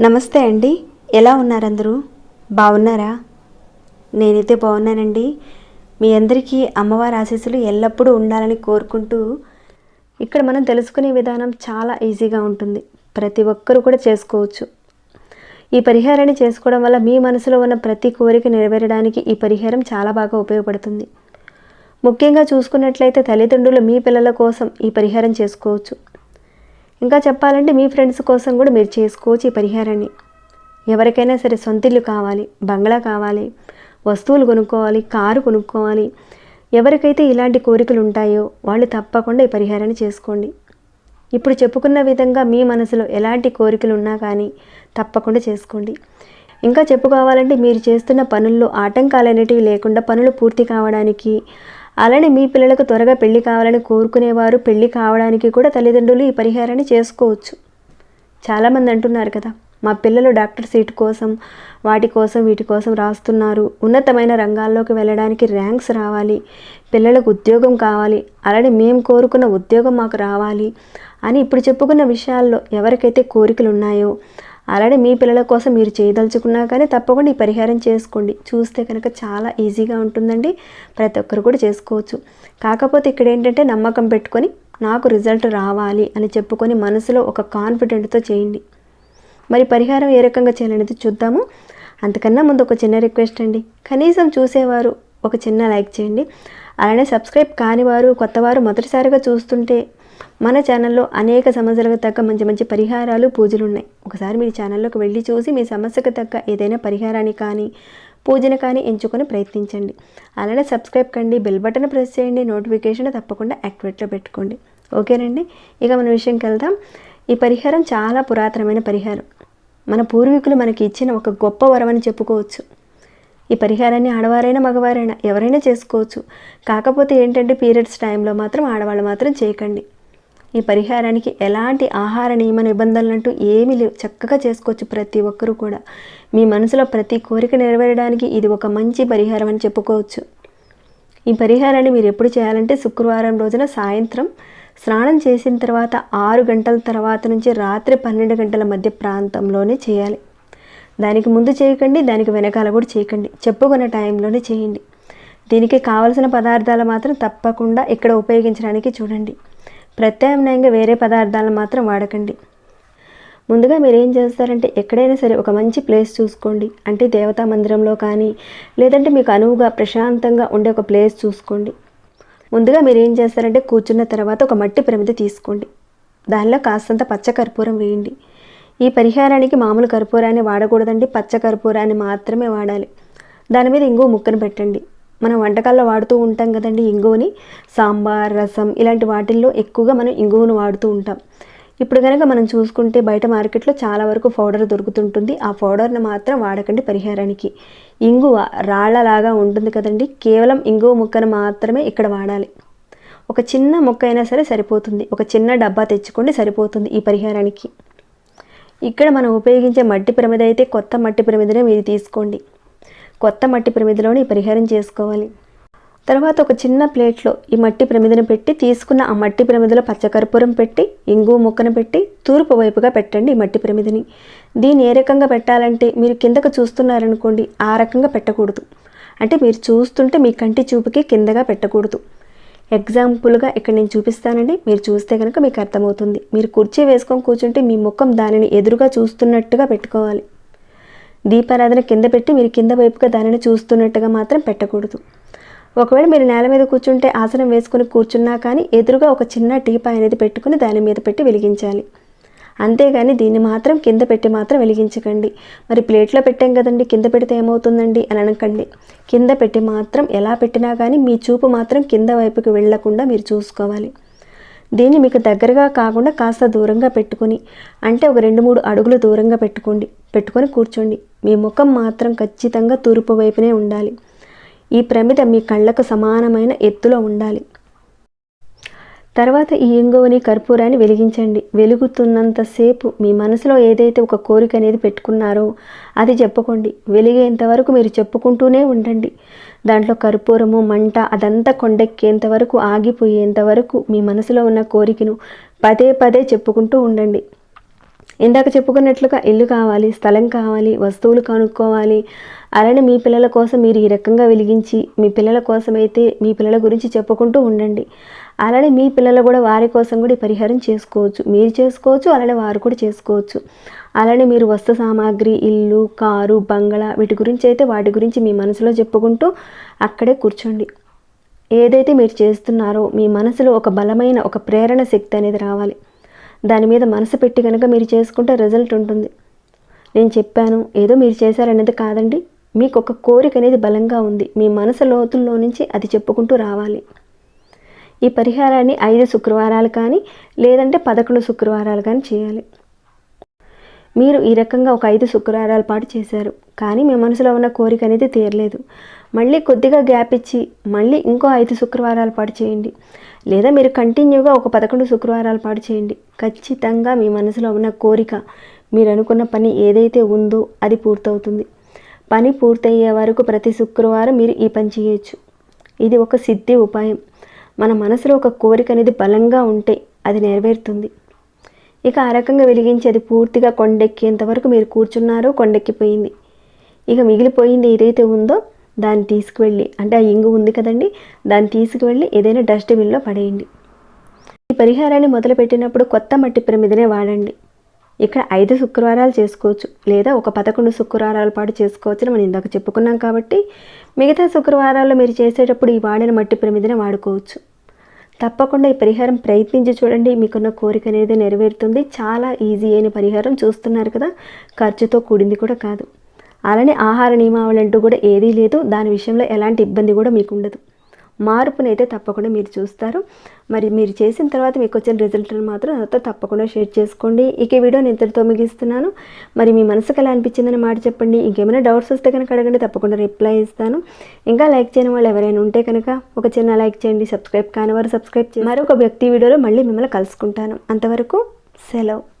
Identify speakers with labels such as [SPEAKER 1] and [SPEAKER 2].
[SPEAKER 1] నమస్తే అండి. ఎలా ఉన్నారందరూ? బాగున్నారా? నేనైతే బాగున్నానండి. మీ అందరికీ అమ్మవారి ఆశీస్సులు ఎల్లప్పుడూ ఉండాలని కోరుకుంటూ ఇక్కడ మనం తెలుసుకునే విధానం చాలా ఈజీగా ఉంటుంది. ప్రతి ఒక్కరూ కూడా చేసుకోవచ్చు. ఈ పరిహారాన్ని చేసుకోవడం వల్ల మీ మనసులో ఉన్న ప్రతి కోరిక నెరవేరడానికి ఈ పరిహారం చాలా బాగా ఉపయోగపడుతుంది. ముఖ్యంగా చూసుకున్నట్లయితే తల్లిదండ్రులు మీ పిల్లల కోసం ఈ పరిహారం చేసుకోవచ్చు. ఇంకా చెప్పాలంటే మీ ఫ్రెండ్స్ కోసం కూడా మీరు చేసుకోవచ్చు ఈ పరిహారాన్ని. ఎవరికైనా సరే సొంతిల్లు కావాలి బంగ్లా కావాలి వస్తువులు కొనుక్కోవాలి కారు కొనుక్కోవాలి. ఎవరికైతే ఇలాంటి కోరికలు ఉంటాయో వాళ్ళు తప్పకుండా ఈ పరిహారాన్ని చేసుకోండి. ఇప్పుడు చెప్పుకున్న విధంగా మీ మనసులో ఎలాంటి కోరికలు ఉన్నా కానీ తప్పకుండా చేసుకోండి. ఇంకా చెప్పుకోవాలంటే మీరు చేస్తున్న పనుల్లో ఆటంకాలు అనేటివి లేకుండా పనులు పూర్తి కావడానికి అలానే మీ పిల్లలకు త్వరగా పెళ్ళి కావాలని కోరుకునేవారు పెళ్ళి కావడానికి కూడా తల్లిదండ్రులు ఈ పరిహారాన్ని చేసుకోవచ్చు. చాలామంది అంటున్నారు కదా మా పిల్లలు డాక్టర్ సీట్ కోసం వాటి కోసం వీటి కోసం రాస్తున్నారు. ఉన్నతమైన రంగాల్లోకి వెళ్ళడానికి ర్యాంక్స్ రావాలి పిల్లలకు ఉద్యోగం కావాలి అలానే మేము కోరుకున్న ఉద్యోగం మాకు రావాలి అని ఇప్పుడు చెప్పుకున్న విషయాల్లో ఎవరికైతే కోరికలు ఉన్నాయో అలానే మీ పిల్లల కోసం మీరు చేయదలుచుకున్నా కానీ తప్పకుండా ఈ పరిహారం చేసుకోండి. చూస్తే కనుక చాలా ఈజీగా ఉంటుందండి. ప్రతి ఒక్కరు కూడా చేసుకోవచ్చు. కాకపోతే ఇక్కడ ఏంటంటే నమ్మకం పెట్టుకొని నాకు రిజల్ట్ రావాలి అని చెప్పుకొని మనసులో ఒక కాన్ఫిడెంట్తో చేయండి. మరి పరిహారం ఏ రకంగా చేయాలనేది చూద్దాము. అంతకన్నా ముందు ఒక చిన్న రిక్వెస్ట్ అండి. కనీసం చూసేవారు ఒక చిన్న లైక్ చేయండి. అలానే సబ్స్క్రైబ్ కానివారు కొత్తవారు మొదటిసారిగా చూస్తుంటే మన ఛానల్లో అనేక సమస్యలకు తగ్గ మంచి మంచి పరిహారాలు పూజలు ఉన్నాయి ఒకసారి మీ ఛానల్లోకి వెళ్ళి చూసి మీ సమస్యకు తగ్గ ఏదైనా పరిహారాన్ని కానీ పూజను కానీ ఎంచుకొని ప్రయత్నించండి. అలానే సబ్స్క్రైబ్ కండి బెల్ బటన్ ప్రెస్ చేయండి నోటిఫికేషన్ తప్పకుండా యాక్టివేట్లో పెట్టుకోండి. ఓకేనండి? ఇక మన విషయంకి వెళ్దాం. ఈ పరిహారం చాలా పురాతనమైన పరిహారం. మన పూర్వీకులు మనకి ఇచ్చిన ఒక గొప్ప వరం అని చెప్పుకోవచ్చు. ఈ పరిహారాన్ని ఆడవారైనా మగవారైనా ఎవరైనా చేసుకోవచ్చు. కాకపోతే ఏంటంటే పీరియడ్స్ టైంలో మాత్రం ఆడవాళ్ళు మాత్రం చేయకండి. ఈ పరిహారానికి ఎలాంటి ఆహార నియమ నిబంధనలు అంటూ ఏమీ లేవు. చక్కగా చేసుకోవచ్చు ప్రతి ఒక్కరూ కూడా. మీ మనసులో ప్రతి కోరిక నెరవేరడానికి ఇది ఒక మంచి పరిహారం అని చెప్పుకోవచ్చు. ఈ పరిహారాన్ని మీరు ఎప్పుడు చేయాలంటే శుక్రవారం రోజున సాయంత్రం స్నానం చేసిన తర్వాత ఆరు గంటల తర్వాత నుంచి రాత్రి పన్నెండు గంటల మధ్య ప్రాంతంలోనే చేయాలి. దానికి ముందు చేయకండి దానికి వెనకాల కూడా చేయకండి. చెప్పుకున్న టైంలోనే చేయండి. దీనికి కావలసిన పదార్థాలు మాత్రం తప్పకుండా ఇక్కడ ఉపయోగించడానికి చూడండి. ప్రత్యామ్నాయంగా వేరే పదార్థాలను మాత్రం వాడకండి. ముందుగా మీరు ఏం చేస్తారంటే ఎక్కడైనా సరే ఒక మంచి ప్లేస్ చూసుకోండి. అంటే దేవతా మందిరంలో కానీ లేదంటే మీకు అనువుగా ప్రశాంతంగా ఉండే ఒక ప్లేస్ చూసుకోండి. ముందుగా మీరు ఏం చేస్తారంటే కూర్చున్న తర్వాత ఒక మట్టి ప్రమిద తీసుకోండి. దానిలో కాస్తంత పచ్చ కర్పూరం వేయండి. ఈ పరిహారానికి మామూలు కర్పూరాన్ని వాడకూడదండి పచ్చ కర్పూరాన్ని మాత్రమే వాడాలి. దాని మీద ఇంగువ ముక్కను పెట్టండి. మనం వంటకాల్లో వాడుతూ ఉంటాం కదండి ఇంగువని. సాంబార్ రసం ఇలాంటి వాటిల్లో ఎక్కువగా మనం ఇంగువను వాడుతూ ఉంటాం. ఇప్పుడు కనుక మనం చూసుకుంటే బయట మార్కెట్లో చాలా వరకు పౌడర్ దొరుకుతుంటుంది. ఆ పౌడర్ని మాత్రం వాడకండి పరిహారానికి. ఇంగువ రాళ్ళలాగా ఉంటుంది కదండి. కేవలం ఇంగువ ముక్కను మాత్రమే ఇక్కడ వాడాలి. ఒక చిన్న ముక్క అయినా సరే సరిపోతుంది. ఒక చిన్న డబ్బా తెచ్చుకోండి సరిపోతుంది ఈ పరిహారానికి. ఇక్కడ మనం ఉపయోగించే మట్టి ప్రమిద అయితే కొత్త మట్టి ప్రమిదనే మీరు తీసుకోండి. కొత్త మట్టి ప్రమిదలోని పరిహారం చేసుకోవాలి. తర్వాత ఒక చిన్న ప్లేట్లో ఈ మట్టి ప్రమిదను పెట్టి తీసుకున్న ఆ మట్టి ప్రమిదలో పచ్చకర్పూరం పెట్టి ఇంగు ముక్కను పెట్టి తూర్పు వైపుగా పెట్టండి ఈ మట్టి ప్రమిదని. దీన్ని ఏ రకంగా పెట్టాలంటే మీరు కిందకు చూస్తున్నారనుకోండి ఆ రకంగా పెట్టకూడదు. అంటే మీరు చూస్తుంటే మీ కంటి చూపుకి కిందగా పెట్టకూడదు. ఎగ్జాంపుల్గా ఇక్కడ నేను చూపిస్తానండి. మీరు చూస్తే కనుక మీకు అర్థమవుతుంది. మీరు కుర్చీ వేసుకొని కూర్చుంటే మీ ముఖం దానిని ఎదురుగా చూస్తున్నట్టుగా పెట్టుకోవాలి. దీపారాధన కింద పెట్టి మీరు కింద వైపుగా దానిని చూస్తున్నట్టుగా మాత్రం పెట్టకూడదు. ఒకవేళ మీరు నేల మీద కూర్చుంటే ఆసనం వేసుకుని కూర్చున్నా కానీ ఎదురుగా ఒక చిన్న టీపాయ్ అనేది పెట్టుకుని దాని మీద పెట్టి వెలిగించాలి. అంతేగాని దీన్ని మాత్రం కింద పెట్టి మాత్రం వెలిగించకండి. మరి ప్లేట్లో పెట్టాం కదండి కింద పెడితే ఏమవుతుందండి అని అనకండి. కింద పెట్టి మాత్రం ఎలా పెట్టినా కానీ మీ చూపు మాత్రం కింద వైపుకి వెళ్ళకుండా మీరు చూసుకోవాలి. దీన్ని మీకు దగ్గరగా కాకుండా కాస్త దూరంగా పెట్టుకొని అంటే ఒక రెండు మూడు అడుగులు దూరంగా పెట్టుకోండి. పెట్టుకొని కూర్చోండి. మీ ముఖం మాత్రం ఖచ్చితంగా తూర్పు వైపునే ఉండాలి. ఈ ప్రమిద మీ కళ్ళకు సమానమైన ఎత్తులో ఉండాలి. తర్వాత ఈ ఇంగువని కర్పూరాన్ని వెలిగించండి. వెలుగుతున్నంతసేపు మీ మనసులో ఏదైతే ఒక కోరిక అనేది పెట్టుకున్నారో అది చెప్పుకోండి. వెలిగేంత వరకు మీరు చెప్పుకుంటూనే ఉండండి. దాంట్లో కర్పూరము మంట అదంతా కొండెక్కేంత వరకు ఆగిపోయేంత వరకు మీ మనసులో ఉన్న కోరికను పదే పదే చెప్పుకుంటూ ఉండండి. ఇందాక చెప్పుకున్నట్లుగా ఇల్లు కావాలి స్థలం కావాలి వస్తువులు కొనుక్కోవాలి అలానే మీ పిల్లల కోసం మీరు ఈ రకంగా వెలిగించి మీ పిల్లల కోసం అయితే మీ పిల్లల గురించి చెప్పుకుంటూ ఉండండి. అలానే మీ పిల్లలు కూడా వారి కోసం కూడా పరిహారం చేసుకోవచ్చు. మీరు చేసుకోవచ్చు అలానే వారు కూడా చేసుకోవచ్చు. అలానే మీరు వస్తు సామాగ్రి ఇల్లు కారు బంగళా వీటి గురించి అయితే వాటి గురించి మీ మనసులో చెప్పుకుంటూ అక్కడే కూర్చోండి. ఏదైతే మీరు చేస్తున్నారో మీ మనసులో ఒక బలమైన ఒక ప్రేరణ శక్తి అనేది రావాలి. దాని మీద మనసు పెట్టి కనుక మీరు చేసుకుంటే రిజల్ట్ ఉంటుంది. నేను చెప్పాను ఏదో మీరు చేశారనేది కాదండి. మీకు ఒక కోరిక అనేది బలంగా ఉంది. మీ మనసు లోతుల్లో నుంచి అది చెప్పుకుంటూ రావాలి. ఈ పరిహారాన్ని ఐదు శుక్రవారాలు కానీ లేదంటే పదకొండు శుక్రవారాలు కానీ చేయాలి. మీరు ఈ రకంగా ఒక ఐదు శుక్రవారాల పాటు చేశారు. కానీ మీ మనసులో ఉన్న కోరిక అనేది తీరలేదు. మళ్ళీ కొద్దిగా గ్యాప్ ఇచ్చి మళ్ళీ ఇంకో ఐదు శుక్రవారాల పాటు చేయండి. లేదా మీరు కంటిన్యూగా ఒక పదకొండు శుక్రవారాల పాటు చేయండి. ఖచ్చితంగా మీ మనసులో ఉన్న కోరిక మీరు అనుకున్న పని ఏదైతే ఉందో అది పూర్తవుతుంది. పని పూర్తయ్యే వరకు ప్రతి శుక్రవారం మీరు ఈ పని చేయొచ్చు. ఇది ఒక సిద్ధి ఉపాయం. మన మనసులో ఒక కోరిక అనేది బలంగా ఉంటే అది నెరవేరుతుంది. ఇక ఆ రకంగా వెలిగించి అది పూర్తిగా కొండెక్కేంత వరకు మీరు కూర్చున్నారో కొండెక్కిపోయింది. ఇక మిగిలిపోయింది ఏదైతే ఉందో దాన్ని తీసుకువెళ్ళి అంటే ఆ ఇంగు ఉంది కదండి దాన్ని తీసుకువెళ్ళి ఏదైనా డస్ట్బిన్లో పడేయండి. ఈ పరిహారాన్ని మొదలుపెట్టినప్పుడు కొత్త మట్టి ప్రమిదనే వాడండి. ఇక్కడ ఐదు శుక్రవారాలు చేసుకోవచ్చు. లేదా ఒక పదకొండు శుక్రవారాల పాటు చేసుకోవచ్చు అని మనం ఇందాక చెప్పుకున్నాం కాబట్టి మిగతా శుక్రవారాల్లో మీరు చేసేటప్పుడు ఈ వాడిన మట్టి ప్రమిదిని వాడుకోవచ్చు. తప్పకుండా ఈ పరిహారం ప్రయత్నించి చూడండి. మీకున్న కోరిక అనేది నెరవేరుతుంది. చాలా ఈజీ అయిన పరిహారం చూస్తున్నారు కదా. ఖర్చుతో కూడింది కూడా కాదు. అలానే ఆహార నియమావళి అంటూ కూడా ఏదీ లేదు. దాని విషయంలో ఎలాంటి ఇబ్బంది కూడా మీకు ఉండదు మార్పునైతే తప్పకుండా మీరు చూస్తారు. మరి మీరు చేసిన తర్వాత మీకు వచ్చిన రిజల్ట్ని మాత్రం నాతో తప్పకుండా షేర్ చేసుకోండి. ఇక వీడియో వీడియోని ఇంతటితో ముగిస్తున్నాను. మరి మీ మనసుకు ఎలా అనిపించిందని మాట చెప్పండి. ఇంకేమైనా డౌట్స్ వస్తే కనుక అడగండి. తప్పకుండా రిప్లై ఇస్తాను. ఇంకా లైక్ చేయని వాళ్ళు ఎవరైనా ఉంటే కనుక ఒక చిన్న లైక్ చేయండి. సబ్స్క్రైబ్ కాని వారు సబ్స్క్రైబ్ చేయండి. మరొక వ్యక్తి వీడియోలో మళ్ళీ మిమ్మల్ని కలుసుకుంటాను. అంతవరకు సెలవు.